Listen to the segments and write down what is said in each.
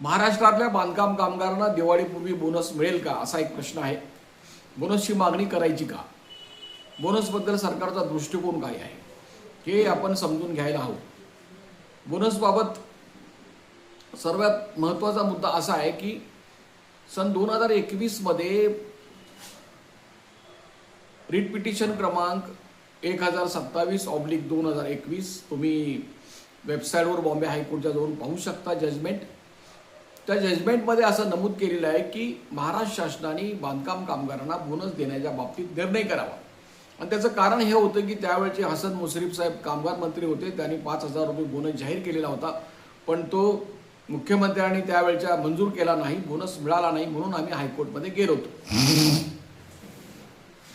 महाराष्ट्रातल्या बांधकाम कामगारांना दिवाळीपूर्वी बोनस मिळेल का? असा एक प्रश्न आहे. बोनसची मागणी करायची का? बोनसबद्दल सरकारचा दृष्टिकोन काय आहे? हे आपण समजून घ्यायला हवं. बोनसबाबत सर्वात महत्त्वाचा मुद्दा असा आहे की सन दोन हजार एकवीसमध्ये रिट पिटिशन क्रमांक एक हजार सत्तावीस ऑब्लिक दोन हजार एकवीस तुम्ही वेबसाईटवर बॉम्बे हायकोर्टच्या जाऊन पाहू शकता जजमेंट त्या जजमेंटमध्ये असं नमूद केलेलं आहे की महाराष्ट्र शासनाने बांधकाम कामगारांना बोनस देण्याच्या बाबतीत निर्णय करावा. आणि त्याचं कारण हे होतं की त्यावेळचे हसन मुश्रीफ साहेब कामगार मंत्री होते त्यांनी पाच हजार रुपये बोनस जाहीर केलेला होता. पण तो मुख्यमंत्र्यांनी त्यावेळच्या मंजूर केला नाही बोनस मिळाला नाही म्हणून आम्ही हायकोर्टमध्ये गेलो होतो.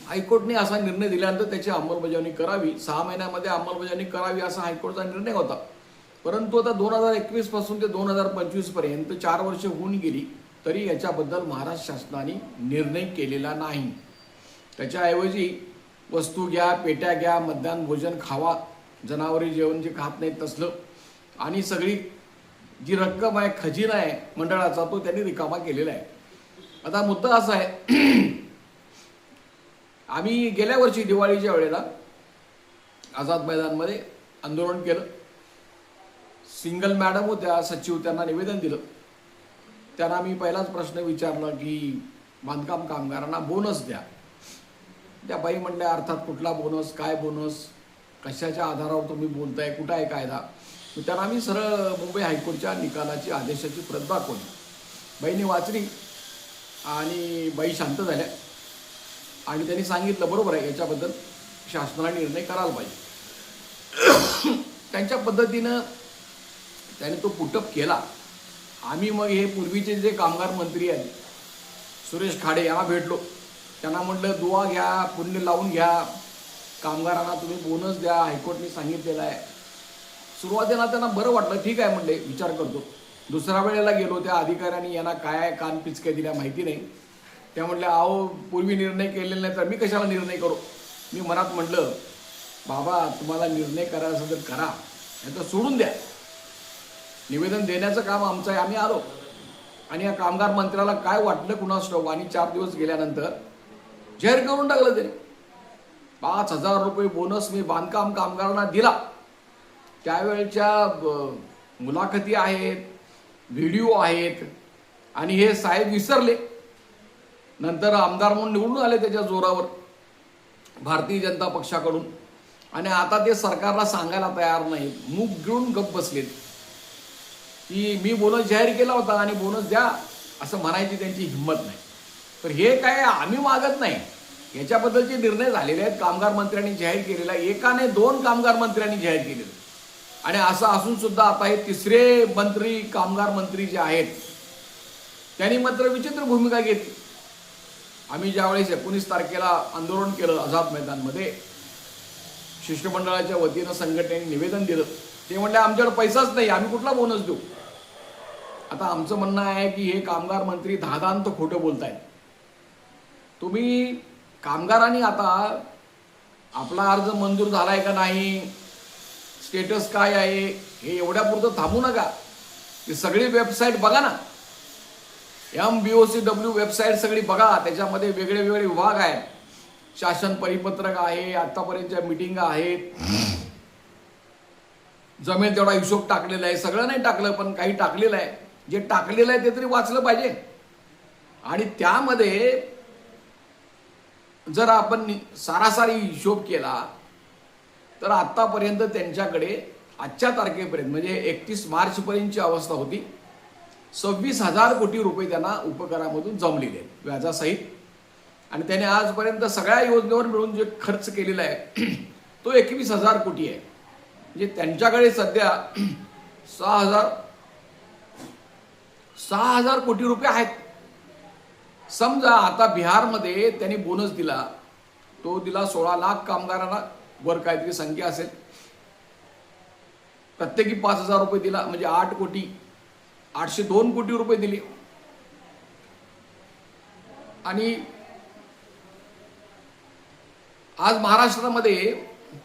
हायकोर्टने असा निर्णय दिल्यानंतर त्याची अंमलबजावणी करावी. सहा महिन्यामध्ये अंमलबजावणी करावी असा हायकोर्टचा निर्णय होता. परंतु आता दोन हजार एकवीसपासून ते दोन हजार पंचवीसपर्यंत चार वर्ष होऊन गेली तरी याच्याबद्दल महाराष्ट्र शासनाने निर्णय केलेला नाही. त्याच्याऐवजी वस्तू घ्या पेट्या घ्या मध्यान्ह भोजन खावा जनावरी जेवण जे खात नाहीत तसलं. आणि सगळी जी रक्कम आहे खजिना आहे मंडळाचा तो त्यांनी रिकामा केलेला आहे. आता मुद्दा असा आहे आम्ही गेल्या वर्षी दिवाळीच्या वेळेला आझाद मैदानमध्ये आंदोलन केलं. सिंगल मॅडम होत्या सचिव त्यांना निवेदन दिलं. त्यांना मी पहिलाच प्रश्न विचारला की बांधकाम कामगारांना बोनस द्या. त्या बाई म्हणल्या अर्थात कुठला बोनस काय बोनस कशाच्या आधारावर तुम्ही बोलताय? कुठं आहे कायदा? त्यांना मी सरळ मुंबई हायकोर्टच्या निकालाची आदेशाची प्रत दाखवली. बाईने वाचली आणि बाई शांत झाल्या. आणि त्यांनी सांगितलं बरोबर आहे याच्याबद्दल शासनाला निर्णय करायला पाहिजे. त्यांच्या पद्धतीनं त्याने तो पुटअप केला. आम्ही मग हे पूर्वीचे जे कामगार मंत्री आहेत सुरेश खाडे यांना भेटलो. त्यांना म्हटलं दुवा घ्या पुण्य लावून घ्या. कामगारांना तुम्ही बोनस द्या हायकोर्टने सांगितलेलं आहे. सुरुवातीला त्यांना बरं वाटलं ठीक आहे म्हणले विचार करतो. दुसऱ्या वेळेला गेलो त्या अधिकाऱ्यांनी यांना काय कान पिचक्या दिल्या माहिती नाही. त्या म्हटल्या अहो पूर्वी निर्णय केलेला नाही तर मी कशाला निर्णय करू? मी मनात म्हटलं बाबा तुम्हाला निर्णय करायचा तर करा नाही तर सोडून द्या. निवेदन देण्याचं काम आमचं आहे. आम्ही आलो. आणि या कामगार मंत्र्याला काय वाटलं कुणास ठाऊ आणि चार दिवस गेल्यानंतर जाहीर करून टाकलं त्याने. पाच हजार रुपये बोनस मी बांधकाम कामगारांना दिला. त्यावेळच्या मुलाखती आहेत व्हिडिओ आहेत. आणि हे साहेब विसरले. नंतर आमदार म्हणून निवडून आले त्याच्या जोरावर भारतीय जनता पक्षाकडून. आणि आता ते सरकारला सांगायला तयार नाही मूग गिळून गप्प बसलेत. की मी बोनस जाहीर केला होता आणि बोनस द्या असं म्हणायची त्यांची हिंमत नाही. तर हे काय आम्ही मागत नाही. याच्याबद्दलचे निर्णय झालेले आहेत. कामगार मंत्र्यांनी जाहीर केलेला आहे. एकाने दोन कामगार मंत्र्यांनी जाहीर केलेलं आणि असं असून सुद्धा आता हे तिसरे मंत्री कामगार मंत्री जे आहेत त्यांनी मात्र विचित्र भूमिका घेतली. आम्ही ज्यावेळेस एकोणीस तारखेला आंदोलन केलं आझाद मैदानमध्ये शिष्टमंडळाच्या वतीनं संघटनेने निवेदन दिलं. ते म्हणले आमच्याकडे पैसाच नाही आम्ही कुठला बोनस देऊ? आता आमचं म्हणणं आहे की हे कामगार मंत्री धादांत खोटं बोलताय तुम्ही कामगारांनी आता आपला अर्ज मंजूर झालाय का नाही स्टेटस काय आहे हे एवढ्यापुरतं थांबू नका. की सगळी वेबसाईट बघा ना. M B O C W website सगळी बघा त्याच्यामध्ये वेगळे वेगळे विभाग आहेत. शासन परिपत्रक आहे आतापर्यंतच्या मिटिंगा आहेत. जमेल तेवढा हिशोब टाकलेला आहे. सगळं नाही टाकलं पण काही टाकलेलं आहे. जे टाकलेलं आहे ते तरी वाचलं पाहिजे. आणि त्यामध्ये जर आपण सारासारी हिशोब केला तर आत्तापर्यंत त्यांच्याकडे आजच्या तारखेपर्यंत म्हणजे एकतीस मार्चपर्यंतची अवस्था होती. सव्वीस हजार कोटी रुपये त्यांना उपकरामधून जमलेले आहेत व्याजासहित. आणि त्याने आजपर्यंत सगळ्या योजनेवर मिळून जे खर्च केलेला आहे तो एकवीस हजार कोटी आहे. म्हणजे त्यांच्याकडे सध्या सहा हजार सहा हजार कोटी रुपये आहेत. समजा आता बिहारमध्ये त्यांनी बोनस दिला. तो दिला सोळा लाख कामगारांना. वर काहीतरी संख्या असेल. प्रत्येकी पाच हजार रुपये दिला म्हणजे आठ कोटी. आठशे दोन कोटी रुपये दिले. आणि आज महाराष्ट्रामध्ये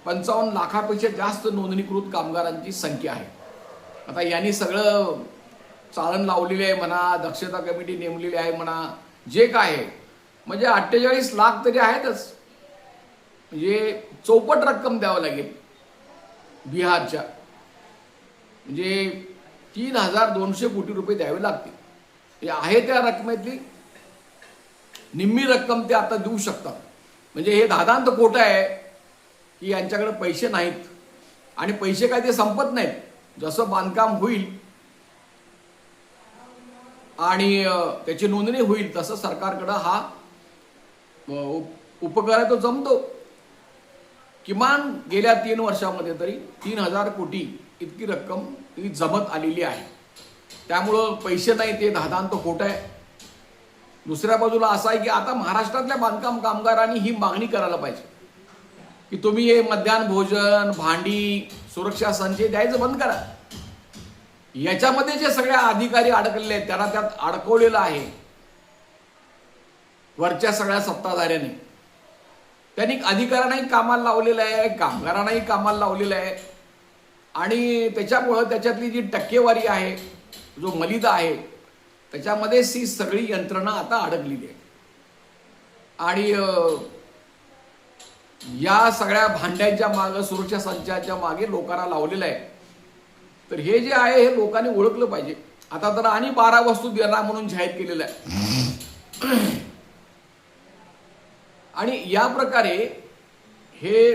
पंचावन्न लाखापेक्षा जास्त नोंदणीकृत कामगारांची संख्या आहे. आता यांनी सगळं चाळण लावलेली आहे म्हणा दक्षता कमिटी नेमलेली आहे म्हणा जे काय आहे. म्हणजे अठ्ठेचाळीस लाख तरी आहेतच. म्हणजे चौपट रक्कम द्यावं लागेल बिहारच्या. म्हणजे तीन हजार दोनशे कोटी रुपये द्यावे लागतील. हे आहे त्या रकमेतली. निम्मी रक्कम ते आता देऊ शकतात. म्हणजे हे दादांत खोटं आहे की यांच्याकडे पैसे नाहीत. आणि पैसे काय ते संपत नाहीत. जसं बांधकाम होईल आणि त्याची नोंदणी होईल तसं सरकारकडं हा उप- उपकार आहे तो जमतो. किमान गेल्या तीन वर्षामध्ये तरी तीन हजार कोटी इतकी रक्कम ती जमत आलेली आहे. त्यामुळं पैसे नाही ते धादांत खोट आहे. दुसऱ्या बाजूला असं आहे की आता महाराष्ट्रातल्या बांधकाम कामगारांनी ही मागणी करायला पाहिजे. की तुम्ही हे मध्यान्ह भोजन भांडी सुरक्षा संचय द्यायचं बंद करा. याच्यामध्ये जे सगळे अधिकारी अडकलेले आहेत त्यांना त्यात अडकवलेलं आहे. वरच्या सगळ्या सत्ताधाऱ्यांनी. त्यांनी अधिकाऱ्यांनाही कामाला लावलेलं आहे कामगारांनाही कामाला लावलेलं आहे. आणि त्याच्यामुळं त्याच्यातली जी टक्केवारी आहे जो मलिदा आहे त्याच्यामध्ये सी सगळी यंत्रणा आता अडकलेली आहे. आणि या सगळ्या भांड्यांच्या मागं सुरक्षा संचाच्या मागे लोकांना लावलेलं आहे. तर हे जे आहे हे लोकांनी ओळखलं पाहिजे. आता तर आणि बारा वस्तू देणार म्हणून जाहीर केलेल्या आहे. आणि या प्रकारे हे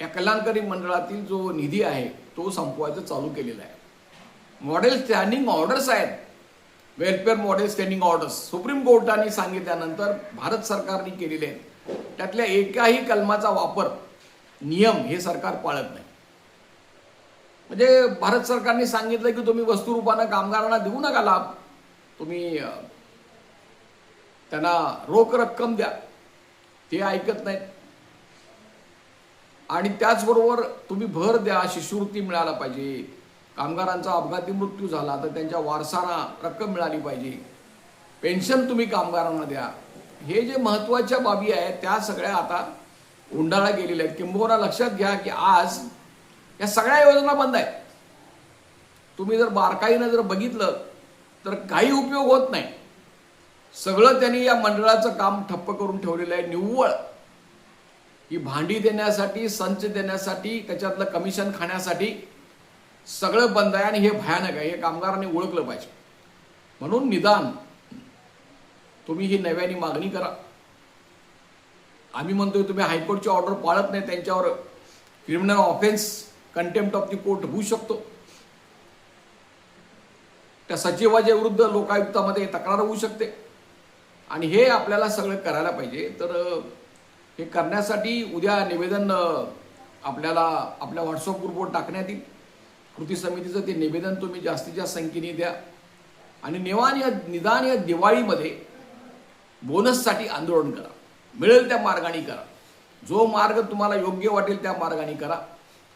या कल्याणकारी मंडळातील जो निधी आहे तो संपवायचं चालू केलेला आहे. मॉडेल स्टँडिंग ऑर्डर्स आहेत. Welfare model standing orders. Supreme कोर्टाने सांगितल्यानंतर भारत सरकारने केलेले आहेत. त्यातल्या एकाही कलमाचा वापर नियम हे सरकार पाळत नाही. म्हणजे भारत सरकारने सांगितलं की तुम्ही वस्तुरूपानं कामगारांना देऊ नका लाभ. तुम्ही त्यांना रोख रक्कम द्या. ते ऐकत नाहीत. आणि त्याचबरोबर तुम्ही भर द्या शिष्यवृत्ती मिळायला पाहिजे. कामगारांचा अपघाती मृत्यू झाला तर त्यांच्या वारसांना रक्कम मिळाली पाहिजे. पेन्शन तुम्ही कामगारांना द्या. हे जे महत्त्वाच्या बाबी आहेत त्या सगळ्या आता उंडाळा गेलेल्या आहेत. किंबहुना लक्षात घ्या की आज या सगळ्या योजना बंद आहेत. तुम्ही जर बारकाईनं जर बघितलं तर काही उपयोग होत नाही. सगळं त्यांनी या मंडळाचं काम ठप्प करून ठेवलेलं आहे. निव्वळ. ही भांडी देण्यासाठी संच देण्यासाठी त्याच्यातलं कमिशन खाण्यासाठी सगळं बंद आहे आणि हे भयानक आहे. हे कामगारांनी ओळखलं पाहिजे. म्हणून निदान तुम्ही ही नव्याने मागणी करा. आम्ही म्हणतोय तुम्ही हायकोर्टची ऑर्डर पाळत नाही त्यांच्यावर criminal offence contempt of the court होऊ शकतो. त्या सचिवाच्या विरुद्ध लोकायुक्तामध्ये तक्रार होऊ शकते. आणि हे आपल्याला सगळं करायला पाहिजे. तर हे करण्यासाठी उद्या निवेदन आपल्याला आपल्या व्हॉट्सअप ग्रुपवर टाकण्यात येईल. कृती समितीचं ते निवेदन तुम्ही जास्तीत जास्त संख्येने द्या. आणि निवान या निदान या दिवाळीमध्ये बोनससाठी आंदोलन करा. मिळेल त्या मार्गाने करा. जो मार्ग तुम्हाला योग्य वाटेल त्या मार्गाने करा.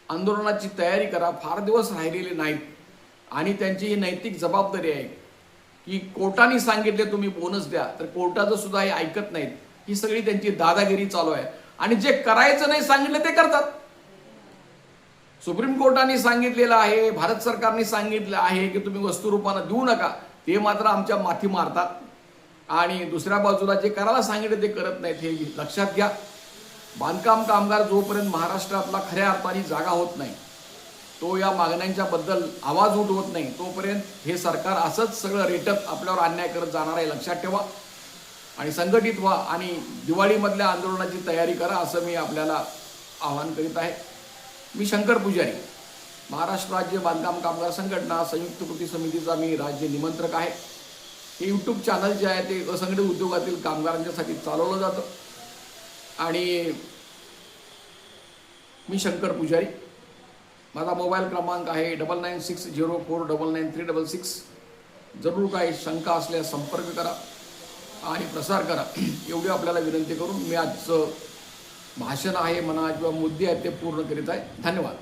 आंदोलनाची तयारी करा फार दिवस राहिलेले नाहीत. आणि त्यांची ही नैतिक जबाबदारी आहे की कोर्टाने सांगितले तुम्ही बोनस द्या. तर कोर्टाचं सुद्धा हे ऐकत नाहीत. ही सगळी त्यांची दादागिरी चालू आहे. आणि जे करायचं नाही सांगितलं ते करतात. सुप्रीम कोर्टाने सांगितलेलं आहे भारत सरकारने सांगितलं आहे की तुम्ही वस्तुरूपानं देऊ नका. ते मात्र आमच्या माथी मारतात. आणि दुसऱ्या बाजूला जे करायला सांगितलं ते करत नाहीत हे लक्षात घ्या. बांधकाम कामगार जोपर्यंत महाराष्ट्रातला खऱ्या अर्थाने जागा होत नाही तो या मागण्यांच्याबद्दल आवाज उठवत नाही तोपर्यंत हे सरकार असंच सगळं रेटत आपल्यावर अन्याय करत जाणार आहे लक्षात ठेवा. आणि संघटित व्हा आणि दिवाळीमधल्या आंदोलनाची तयारी करा असं मी आपल्याला आवाहन करीत आहे. मी शंकर पुजारी महाराष्ट्र राज्य बांधकाम कामगार संघटना संयुक्त कृती समितीचा मी राज्य निमंत्रक आहे. हे यूट्यूब चॅनल जे आहे ते असंघटित उद्योगातील कामगारांच्यासाठी चालवलं जातं. आणि मी शंकर पुजारी. माझा मोबाईल क्रमांक आहे double nine six zero four double nine three double six. जरूर काही शंका असल्यास संपर्क करा आणि प्रसार करा. एवढी आपल्याला विनंती करून मी आजचं भाषण आहे म्हणा किंवा मुद्दे आहेत ते पूर्ण करीत आहे. धन्यवाद.